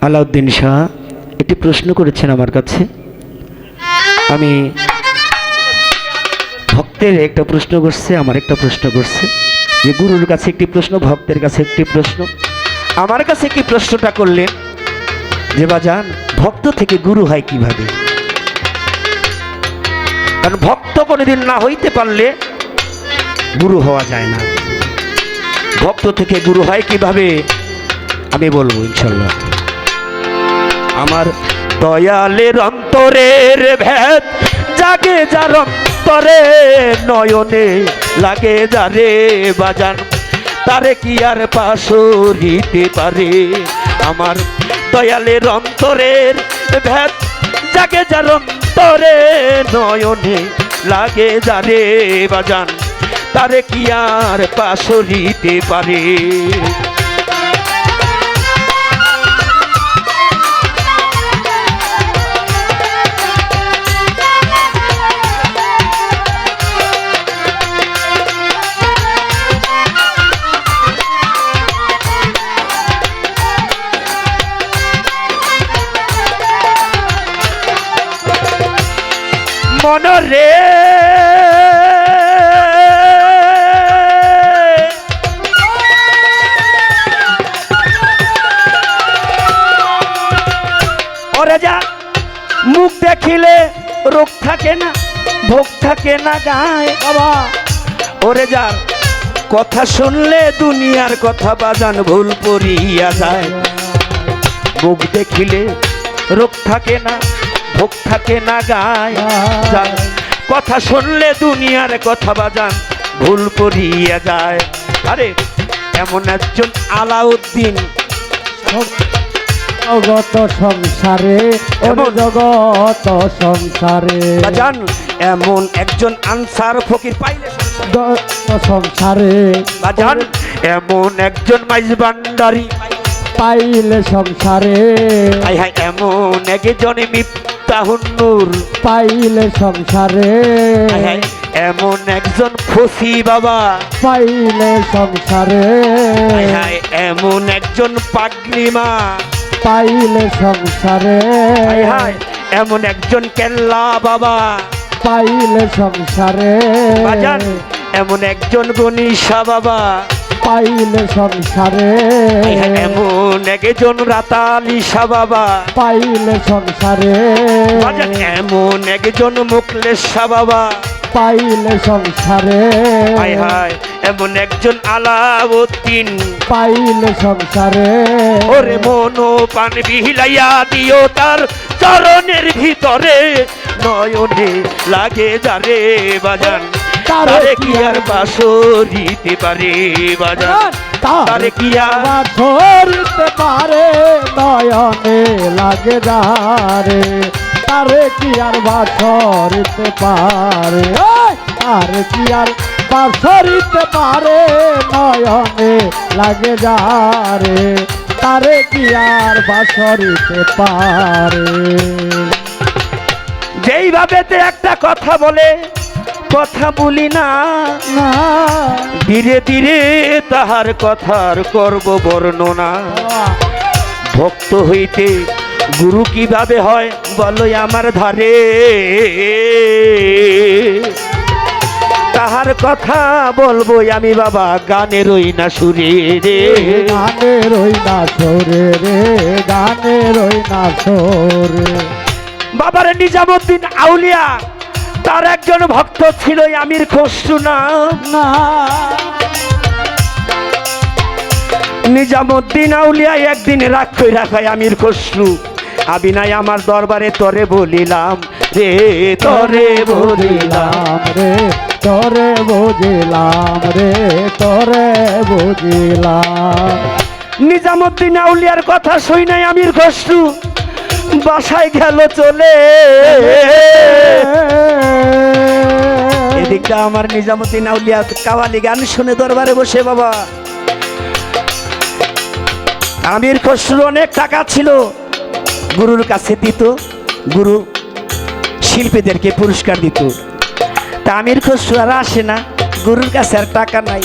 আলাউদ্দিন শাহ একটি প্রশ্ন করেছেন আমার কাছে। আমি ভক্তের একটা প্রশ্ন করছে, আমার একটা প্রশ্ন করছে। যে গুরুর কাছে একটি প্রশ্ন, ভক্তের কাছে একটি প্রশ্ন। আমার কাছে কি প্রশ্নটা করলেন যে, বাজান, ভক্ত থেকে গুরু হয় কীভাবে? কারণ ভক্ত কোনোদিন না হইতে পারলে গুরু হওয়া যায় না। ভক্ত থেকে গুরু হয় কীভাবে? আমি বলব ইনশাল্লাহ। আমার দয়ালের অন্তরের ভেদ। জাগে যার অন্তরে নয়নে লাগে যারে বাজান। তারে কি আর পাশরিতে পারে? আমার দয়ালের অন্তরের ভেদ। জাগে যার অন্তরে নয়নে লাগে যারে বাজান। তারে কি আর পাশরিতে পারে? যা মুখ দেখিলে রোগ থাকে না, ভোগ থাকে না গায়ে। বাবা, ওরে যা কথা শুনলে দুনিয়ার কথা বাজান ভুল পড়িয়া যায়। মুখ দেখিলে রোগ থাকে না, ভোগ থাকে না গায়। যার কথা শুনলে দুনিয়ার কথা বাজান ভুল করিয়া যায়। আরে, এমন একজন আলাউদ্দিন। জগত সংসারে জগত সংসারে। বাজান এমন একজন আনসার ফকির পাইলে সংসার। জগত সংসারে বাজান এমন একজন মাইজ ভান্ডারি পাইলে সংসারে। হাই হাই এমন একজন মিফতাহুন্নুর পাইলে সংসারে। হাই হাই এমন একজন ফসি বাবা। পাইলে সংসারে। এমন একজন পাগলিমা। পাইলে সংসারে। এমন একজন কেল্লা বাবা। পাইলে সংসারে। বাজান এমন একজন গণিসা বাবা। পাইলে সংসারে। এমন একজন রাতালিসা বাবা। পাইলে সংসারে। এমন একজন মুকলেশা বাবা। পাইলে সংসারে। হাই হাই এমন একজন আলাউদ্দিন। পাইলে সংসারে। ওরে মনো পান বিহিলাইয়া দিও তার চরণের ভিতরে। নয়নে লাগে যারে বাজান তারে কি আর বাসরিতে পারে বাজান? তারে কি আর ধরতে পারে নয়নে লাগে যারে। তারে কি আর বাসরিতে পারে! তারে কি আর বাসরিতে পারে? নয়নে লাগে যারে। তারে কি আর বাসরিতে পারে? যেইভাবেতে একটা কথা বলে কথা বলি না। না। ধীরে ধীরে তাহার কথার করব বর্ণনা। ভক্ত হইতে গুরু কীভাবে হয়? বলো আমার ধারে। তাহার কথা বলব আমি বাবা গানের ওই না সুরে রে। গানে রই না সরে রে গানে রই না সরে। বাবার নিজামুদ্দিন আউলিয়া তার একজন ভক্ত ছিল আমির খসরু না। নিজামুদ্দিন আউলিয়া একদিন রাগ কই রাখায় আমির খসরু। আমি নাই আমার দরবারে, তরে বলিলাম রে, তরে বলিলাম রে, তোরে বুঝিলাম রে, তোরে বুঝিলাম নিজামুদ্দিন আউলিয়ার কথা শুই নাই আমির খসরু। বাসায় গেল চলে। এদিকটা আমার নিজামুদ্দিন আউলিয়া, কাওয়ালি গান শুনে দরবারে বসে বাবা। আমির খসরু অনেক টাকা ছিল। গুরুর কাছে দিত গুরু শিল্পীদেরকে পুরস্কার দিত। তা আমির খসরু আর আসে না গুরুর কাছে আর টাকা নাই।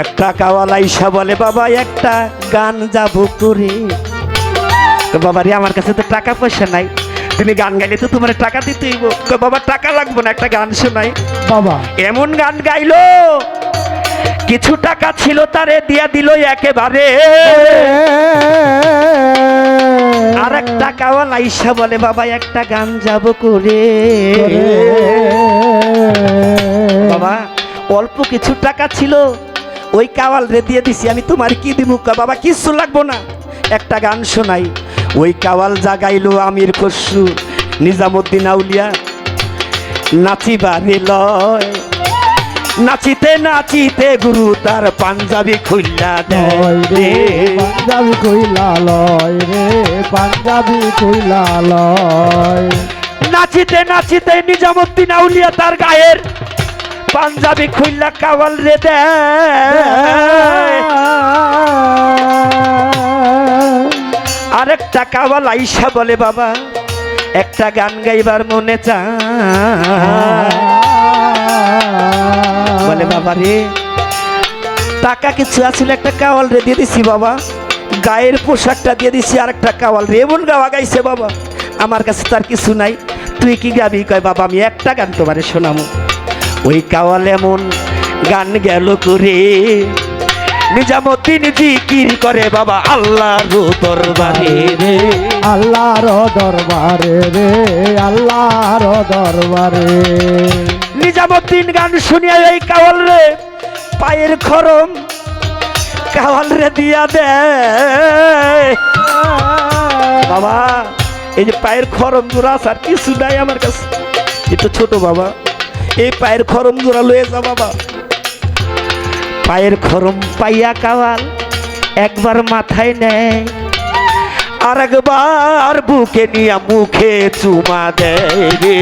এক কাওয়ালা ঈশা বলে বাবা একটা গান যাব করে। কয়, বাবা রে আমার কাছে তো টাকা পয়সা নাই। তুমি গান গাইলে তো তোমার টাকা দিতে হইব কয়, বাবা টাকা লাগবে না একটা গান শোনাই। বাবা। এমন গান গাইলো কিছু টাকা ছিল তারে দিয়া দিল একেবারে। টাকাওয়াল আইসা বলে, বাবা, একটা গান যাব করে। বাবা, অল্প কিছু টাকা ছিল, ওই কাওয়াল রে দিয়ে দিছি, আমি তোমার কি দিব বাবা, কিচ্ছু লাগবো না। একটা গান শোনাই, ওই কাওয়াল জাগাইলো আমির খসরু, নিজামুদ্দিন আউলিয়া, নাচিবারে লয়। নাচিতে নাচিতে গুরু তার পাঞ্জাবি খুললা রে। পাঞ্জাবি কইলা লয় রে পাঞ্জাবি কইলা লয়। নাচিতে নাচিতে নিজামুদ্দিন আউলিয়া তার গায়ের পাঞ্জাবি খুললা কাওয়াল রে দেয়। আরেকটা কাওয়াল আইসা বলে বাবা একটা গান গাইবার মনে চায়। বলে বাবা রে টাকা কিছু আছিল একটা কাওয়াল রে দিয়ে দিছি বাবা। গায়ের পোশাকটা দিয়ে দিছি আর একটা কাওয়াল রে। এমন গাওয়া গাইছে বাবা। আমার কাছে তার কিছু নাই। তুই কি গাবি? কয় বাবা আমি একটা গান তোমারে শোনাবো। ওই কাওয়াল এমন গান গেল করে। নিজামুদ্দিন জিকির করে বাবা আল্লাহর দরবারে রে। আল্লাহর দরবারে রে আল্লাহর দরবারে। নিজামুদ্দিন গান শুনিয়া এই কাওয়াল রে, পায়ের খরম কাওয়াল রে দিয়া দে। বাবা, এই যে পায়ের খরম জোড়া আর কিছু নাই আমার কাছে। একটু ছোট বাবা, এই পায়ের খরম জোড়া লয়ে যা বাবা। পায়ের খরম পাইয়া কাওয়াল একবার মাথায় নেয়। আর একবার বুকে নিয়ে মুখে চুমা দেয় রে।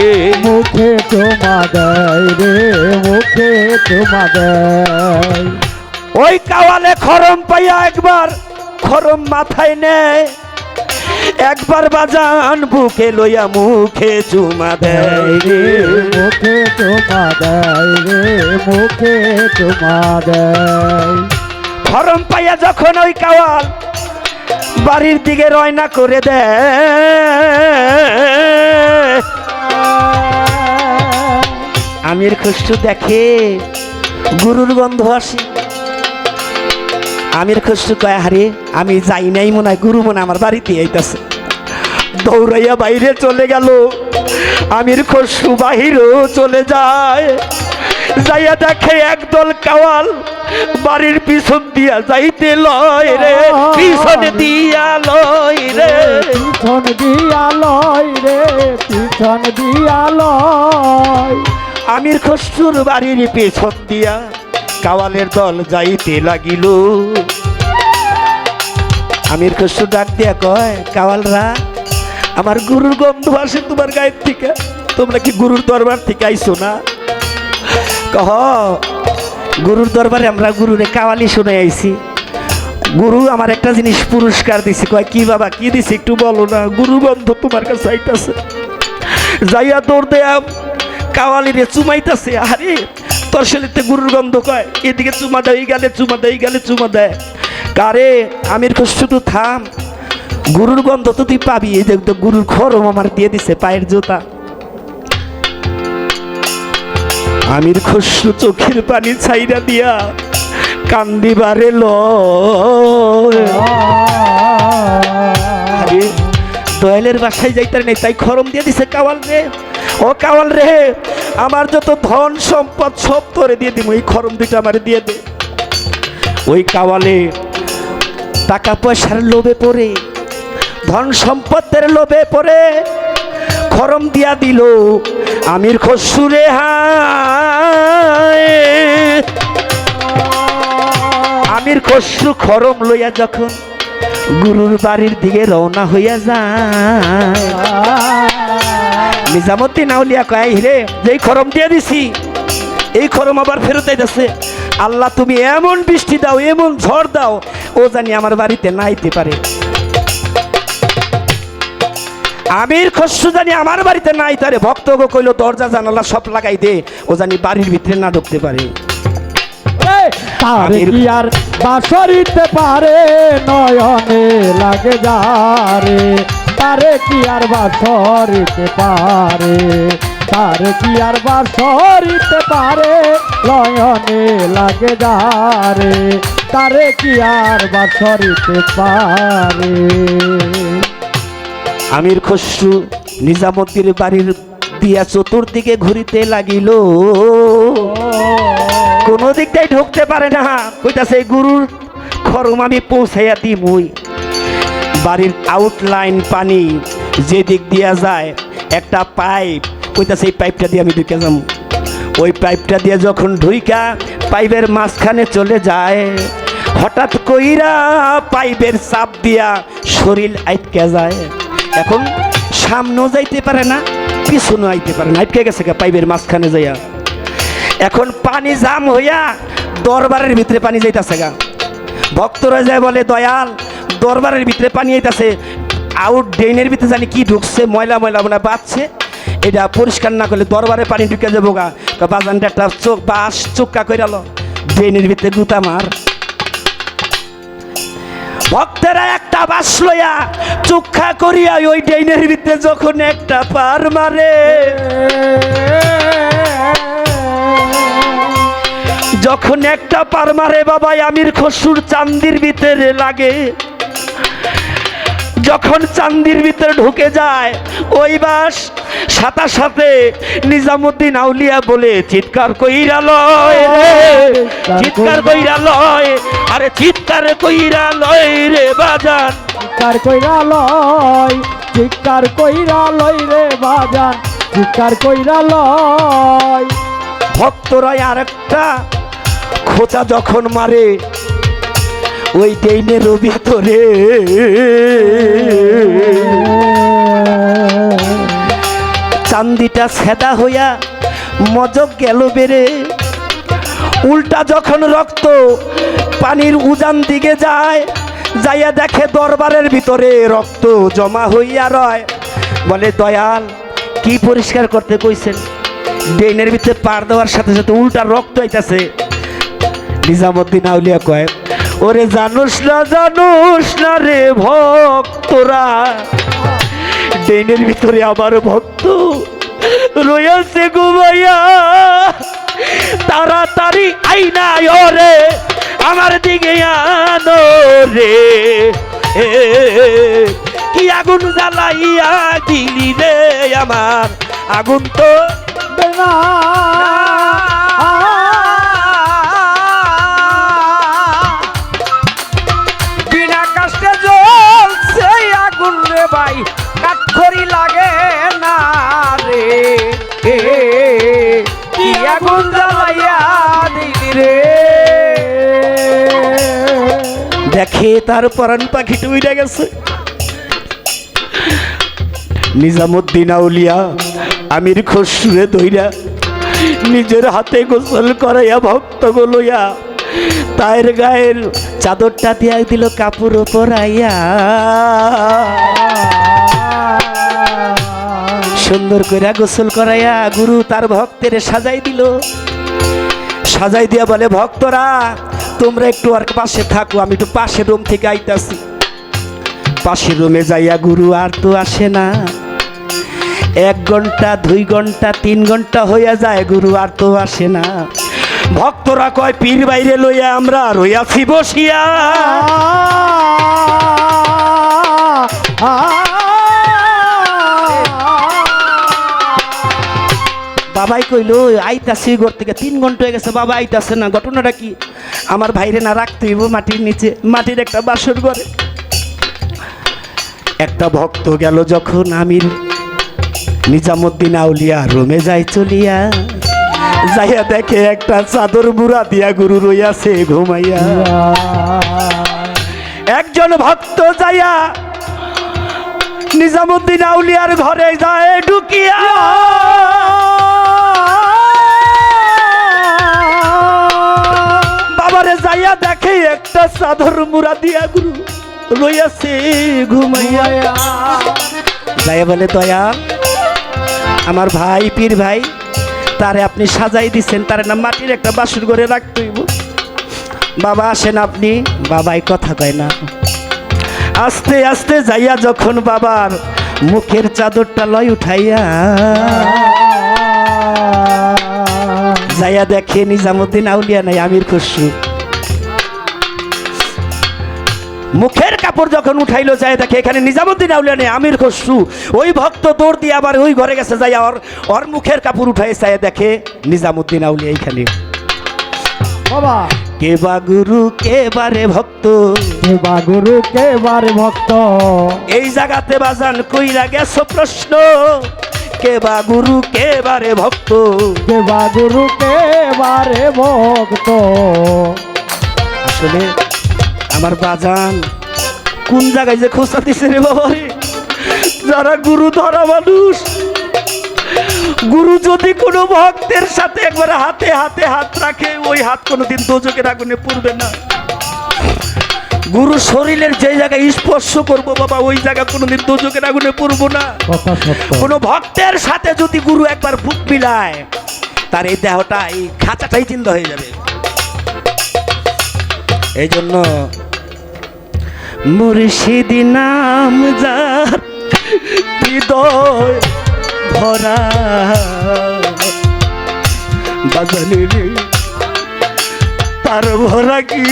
মুখে চুমা দেয় রে মুখে চুমা দেয়। ওই কাওয়ালে খরম পাইয়া একবার খরম মাথায় নেয়। একবার বাজান বুকে লইয়া মুখে চুমা দেয় রে। মুখে চুমা দেয় রে মুখে চুমা দেয়। খরম পাইয়া যখন ওই কাওয়াল বাড়ির দিকে রয়না করে দেয় আমির খুশু দেখে, গুরুর গন্ধ আসে। আমির খুশু কয় হারে আমি যাই নাই মনে হয়, গুরু মনে আমার বাড়িতে আইতাছে। দৌড়াইয়া বাইরে চলে গেল। আমির খসু বাহিরও চলে যায়। যাইয়া দেখে একদল কাওয়াল বাড়ির পিছন দিয়া যাইতে লয় রে পিছনে দিয়া লয় রে। পিছন দিয়া লয় রে পিছন দিয়া লয়। আমির খসুর বাড়ির পেছন দিয়া কাওয়ালের দল যাইতে লাগিল। আমির খসু ডাক দিয়া কয় কাওয়ালরা আমার গুরুর গন্ধ আসে তোমার গায়ের থেকে। তোমরা কি গুরুর দরবার থেকে আইছো না? কহ গুরুর দরবারে আমরা গুরুরে কাওয়ালি শুনে আইছি। গুরু আমার একটা জিনিস পুরস্কার দিছি। কয়, কি বাবা, কি দিছি একটু বলো না। গুরু গন্ধ তোমার কাছে আইতাছে। যাইয়া দৌড় দেয়া কাওয়ালিরে চুমাইতাছে। আরে, তোর শরীরতে গুরুর গন্ধ কয়। এদিকে চুমা দেয় গালে চুমা দেয় গালে চুমা দেয়। কারে, আমির শুধু থাম। গুরুর গন্ধ তো তুই পাবি। এই দেখ, গুরুর খরম আমার দিয়ে দিছে পায়ের জুতা। আমির খসরু চোখের পানি ছাইরা দিয়া কান্দিবারে আরে, দয়ালের বাসায় যাইতে নেই তাই খরম দিয়ে দিছে কাওয়াল রে। ও কাওয়াল রে, আমার যত ধন সম্পদ সব তোরে দিয়ে দিব এই খরম দুটো আমার দিয়ে দে। ওই কাওয়ালে টাকা পয়সার লোভে পড়ে, ধন সম্পদের লোভে পড়ে খরম দিয়া দিল। আমির খসুরে হায়। আমির খসরু খরম লইয়া যখন গুরুর বাড়ির দিকে রওনা হইয়া যায়। নিজামুদ্দিন আউলিয়া কয় হিরে যেই খরম দিয়ে দিছি, এই খরম আবার ফেরত আইতেছে। আল্লাহ, তুমি এমন বৃষ্টি দাও, এমন ঝড় দাও, ও জানি আমার বাড়িতে নাইতে পারে। আমির খসরু জানি আমার বাড়িতে না আইতে পারে ভক্ত গো কইলো দরজা জানালা সব লাগাই দে ও জানি বাড়ির ভিতরে না ঢুকতে পারে। তার কি আর বাসরিতে পারে নয়নে লাগে যারে। তারে কি আর বাসরিতে পারে তার কি আর বাসরিতে পারে নয়নে লাগে যারে। তারে কি আর বাসরিতে পারে। আমির খসরু নিজামুদ্দির বাড়ির দিয়া চতুর্দিকে ঘুরিতে লাগিল। কোনো দিকটাই ঢুকতে পারে না। এই গুরুর খরম আমি পৌঁছাইয়া দিমুই। বাড়ির আউটলাইন পানি যে দিক দিয়া যায়, একটা পাইপ। কইতাছে, এই পাইপটা দিয়ে আমি ঢুকে যাম। ওই পাইপটা দিয়ে যখন ঢুইকা, পাইপের মাঝখানে চলে যায়। হঠাৎ কইরা পাইপের চাপ দিয়া শরীর আটকে যায়। এখন সামনেও যাইতে পারে না, পিছনেও আইতে পারে না। আটকে গেছে গা পাইপের মাঝখানে যাইয়া। এখন পানি জাম হইয়া দরবারের ভিতরে পানি যাইতাছে গা। ভক্তরা যায় বলে, দয়াল, দরবারের ভিতরে পানি আইতাছে। আউট ড্রেনের ভিতরে জানি কি ঢুকছে, ময়লা ময়লা মনে বাঁচছে। এটা পরিষ্কার না করলে দরবারে পানি ঢুকে যাব গা। বাজানটা একটা চোখ বাস চোখা কইরালো। ড্রেনের ভিতরে গুতা মার ভক্তেরা একটা বাস লইয়া চুক্ষা করিয়া ওই ড্রেনের ভিতরে যখন একটা পার মারে যখন একটা পার মারে বাবা আমির খসুর চান্দির ভিতরে লাগে। যখন চান্দির ভিতরে ঢুকে যায় ওই বাস সাথে সাথে নিজামুদ্দিন আউলিয়া বলে চিৎকার কইরা লয় চিৎকার কইরা লয় আরে চিৎকার কইরা লয় রে বাজান। চিৎকার কইরা লয় চিৎকার কইরা লয় রে বাজান চিৎকার কইরা লয়। ভক্তরাই আর একটা খোঁচা যখন মারে ওই ডেইনের ভিতরে চান্দিটা সেদা হইয়া মজক গেল বেড়ে উল্টা যখন রক্ত পানির উজান দিকে যায়, যাইয়া দেখে দরবারের ভিতরে রক্ত জমা হইয়া রয়। বলে, দয়াল, কি পরিষ্কার করতে কইছেন? ড্রেনের ভিতরে পার দেওয়ার সাথে সাথে উল্টা রক্ত আইতাছে। নিজামুদ্দিন আউলিয়া কয়, ওরে জানুস না জানুস না রে ভক্তরা, ড্রেনের ভিতরে আমার ভক্ত রয়েছে ঘুমাইয়া। তাড়াতাড়ি আইনা ওরে আমার দিকে আনো রে। কি আগুন জ্বালাইয়া দিলি রে আমার? আগুন তো বেনা ভাই। কাঠখড়ি লাগে না রে। কি আগুন জ্বালাইয়া দিলি রে? দেখে তার পরাণ পাখিটা উইরা গেছে। নিজামুদ্দিন আউলিয়া, আমির খসরুরে দইরা নিজের হাতে গোসল করাইয়া ভক্ত লইয়া তায়ের গায়ের চাদরটা দিয়া দিল কাপড় পরাইয়া। সুন্দর করে গোসল করাইয়া গুরু তার ভক্তের সাজাই দিল। সাজাই দিয়া বলে, ভক্তরা তোমরা একটু আর পাশে থাকো, আমি একটু পাশের রুম থেকে আইতাছি। পাশের রুমে যাইয়া গুরু আর তো আসে না। এক ঘণ্টা, দুই ঘণ্টা, তিন ঘণ্টা হইয়া যায়, গুরু আর তো আসে না। ভক্তরা কয়, পীর বাইরে লইয়া আমরা রইয়াছি বসিয়া। বাবাই কইলো, আইতাছি ঘর থেকে, তিন ঘণ্টা হয়ে গেছে, বাবা আইতাছে না। ঘটনাটা কি? আমার ভাইরে না রাখতে হইব মাটির নিচে, মাটির একটা বাসর ঘরে। একটা ভক্ত গেল যখন আমির নিজামুদ্দিন আউলিয়া রোমে যাই চলিয়া। যাইয়া দেখে একটা চাদর বুড়া দিয়া গুরু রইয়াছে ঘুমাইয়া। একজন ভক্ত যাইয়া নিজামুদ্দিন আউলিয়ার ঘরে যায় ঢুকিয়া। একটা চাদর মুরা দিয়া গুরু রইয়াছে ঘুমাইয়া। বলে দয়া। আমার ভাই পীর ভাই তারে আপনি সাজাই দিচ্ছেন তারে না মাটির একটা বাসুর করে রাখতে হইব। বাবা আসেন আপনি বাবাই কথা কয় না। আস্তে আস্তে যাইয়া যখন বাবার মুখের চাদরটা লয় উঠাইয়া যাইয়া দেখে নিজামুদ্দিন আউলিয়া নাই আমির খুশু মুখের কাপড় যখন উঠাইলো যায় দেখে এখানে নিজামুদ্দিন আউলিয়া নেই আমির খসরু। ওই ভক্ত দৌড় দিয়ে আবার ওই ঘরে গেছে যাই ওর ওর মুখের কাপড় উঠাই যায় দেখে নিজামুদ্দিন আউলিয়া এইখানে। বাবা। কে বা গুরু কে বারে ভক্ত? কে বা গুরু কে বারে ভক্ত? এই জায়গাতে বাজান কইরা গেছো প্রশ্ন কে বা গুরু কে বারে ভক্ত? কে বা গুরু কে বারে ভক্ত? আসলে আমার বাজান কোন জায়গায় যে খোঁজা দিছে রে বাবা রে? যারা গুরু ধরা মানুষ গুরু যদি কোনো ভক্তের সাথে একবার হাতে হাতে হাত রাখে ওই হাত কোনোদিন দোজকের আগুনে পড়বে না। গুরু শরীরের যে জায়গায় স্পর্শ করব বাবা ওই জায়গা কোনোদিন দোজকের আগুনে পড়ব না। কোনো ভক্তের সাথে যদি গুরু একবার বুক মিলায় তার এই দেহটা এই খাঁচাটাই চিন্তা হয়ে যাবে। এই জন্য মুর্শিদি নাম যার হৃদয় ভরা। বাজানি রে, তার ভরা কি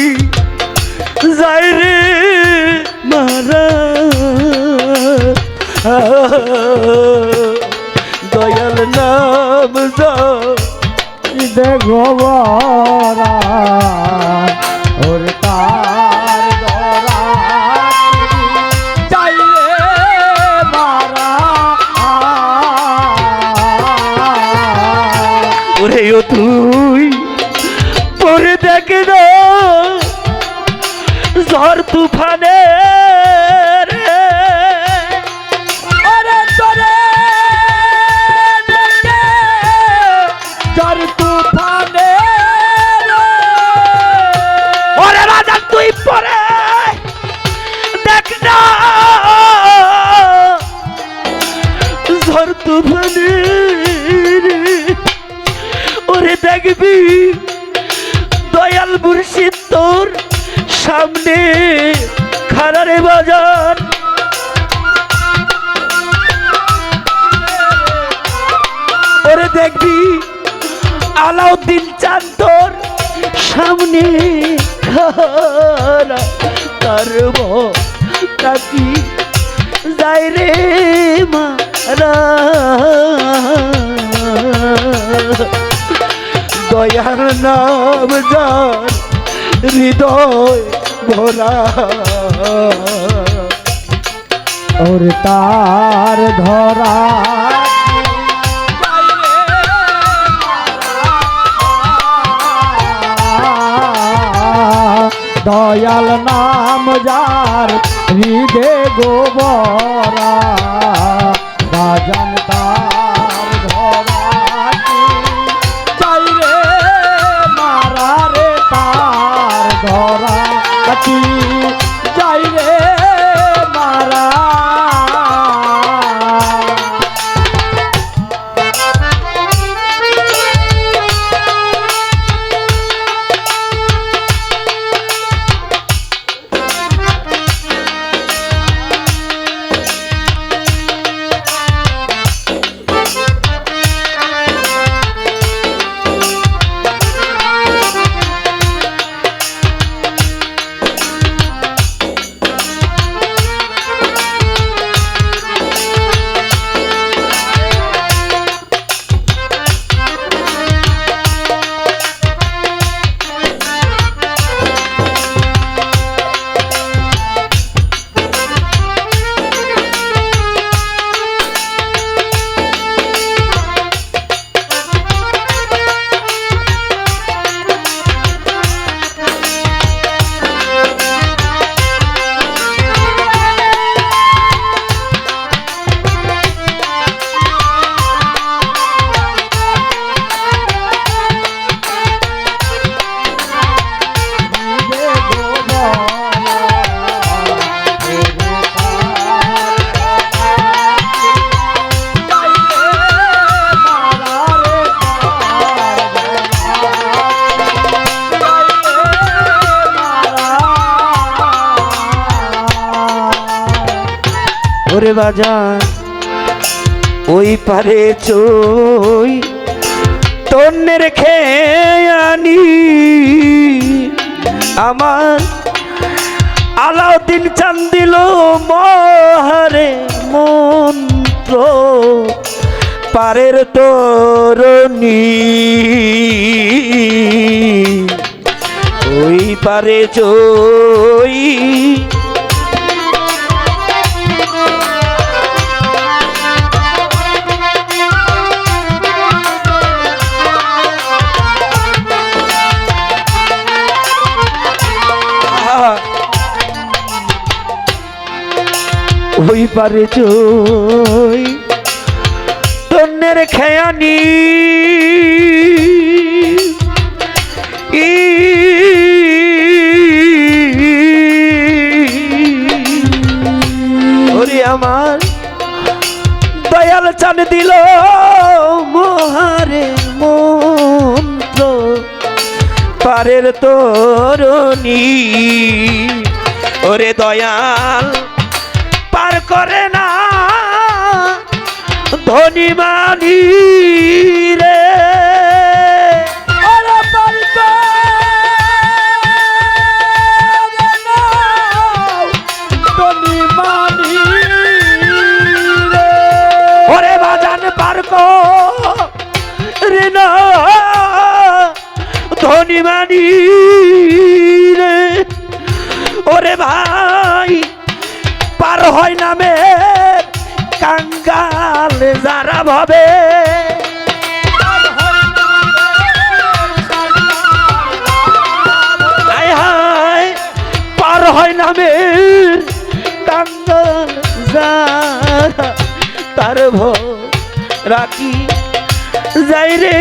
যাই রে মারা। দয়াল নাম যা দেখো ওরে ও তুই পরে দেখে না ঝড় তুফানে খারারে বাজার। ওরে দেখবি, আলাউদ্দিন চাঁদ তোর সামনে তার তাকি যাই রে মারা দয়ার নাম যার হৃদয় ভরা ওর তার ধরা দয়াল নাম যার হৃদে গোবরা। বাজান ওই পারে চই, তন্নের খেয়ানি আমার আলাউদ্দিন চান্দিল মহারে মন্ত্র, পারের তরণী। ওই পারে চই পারে চই। তন্নের খেয়ানি। আমার দয়াল চান দিল মহারে মন্ত্র। পারের তরণী। ওরে দয়াল করে না। ধনী মানি রে। মানি ওরে বাজান না। ধনী মানি হয় নামে কাঙ্গাল যারা ভাবে। হায় পার হয় নামে কাঙ্গাল যারা তার রাখি যাই রে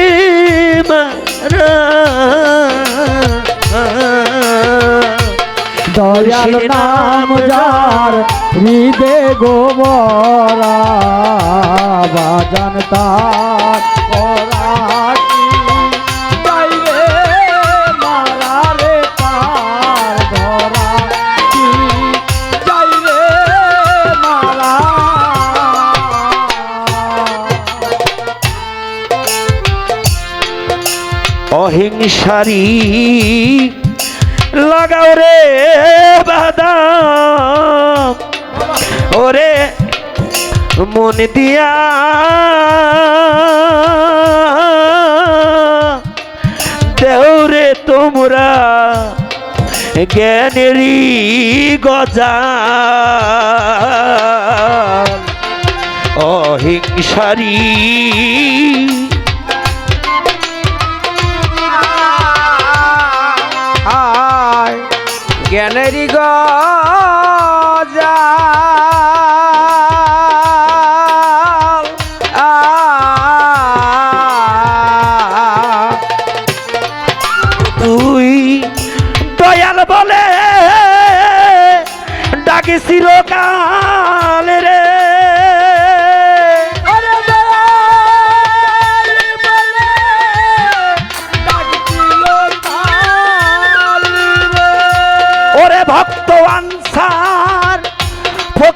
দয়াল নাম যার হৃদে গোবরা বাজান তার ওরা কি তাই রে মারা রে তার ধরা কি তাই রে মারা। অহিংসারি লাগাও রে বাদাম। ওরে মন দিয়া দেউরে তোমরা জ্ঞানেরই গজা অহিংসারি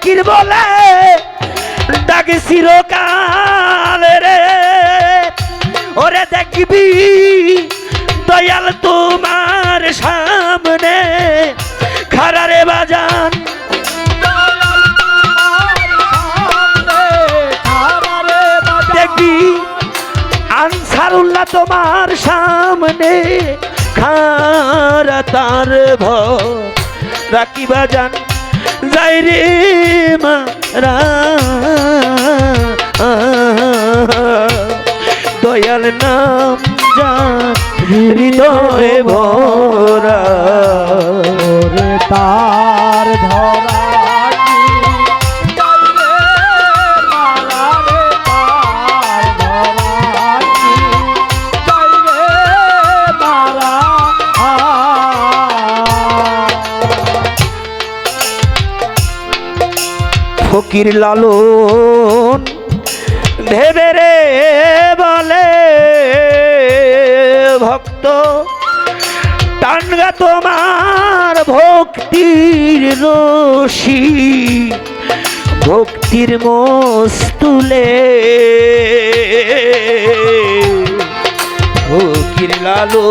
ফকির বলে, ডাকি চিরকাল রে। ওরে দেখবি দয়াল তোমার সামনে, খারারে বাজান। দেখবি আনসারুল্লাহ তোমার সামনে, খারা তার ভ রাখি বাজান। যাই রে মারা দয়াল নাম যা হৃদয় ভরা। তার ধরা ফকির লালন। ভেবে রে বলে ভক্ত টানগা তোমার ভক্তির রশি ভক্তির মস্তুলে। ফকির লালো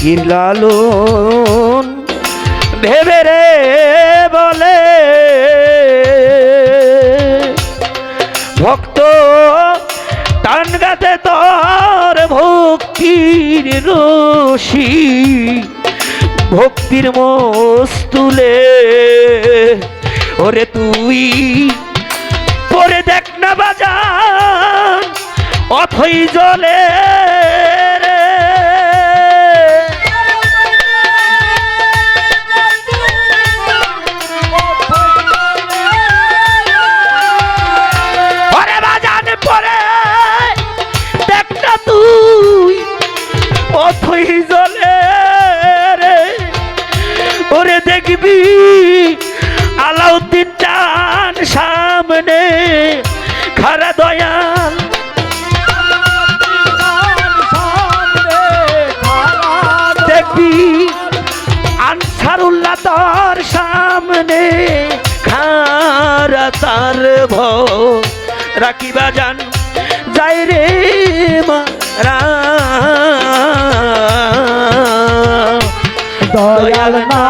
ফকির লালন ভেবে রে বলে। ভক্ত, টান গাতে তোর ভক্তির রশি, ভক্তির মস্তুলে। ওরে তুই পরে দেখ না বাজান, অথই জলে। আলাউদ্দিন চান সামনে খারা দয়াল। দেখবি আনসারুল্লাহ তোর সামনে খারা তার ভ রাখিবা যান যাই রে মারা দয়াল যার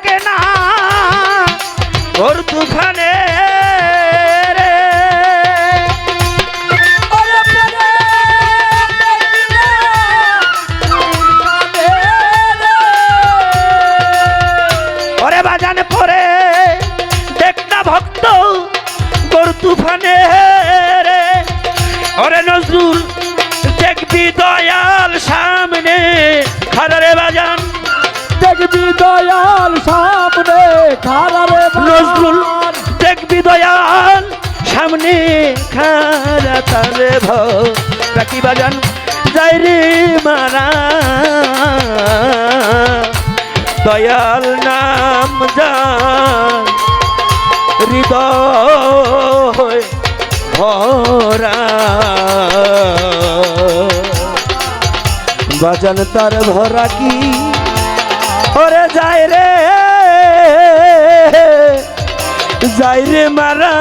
দেখবি দয়াল সামনে খারারে বাজান। দেখবি দয়াল সামনে খারারে নজরুল দেখবি দয়াল সামনে খারা তারে ভ রাখি বাজান যাই রে মারা। দয়াল নাম যান হৃদয় ভরা। বাজান তার ভরা কি? ওরে যায় রে। যাই রে মারা।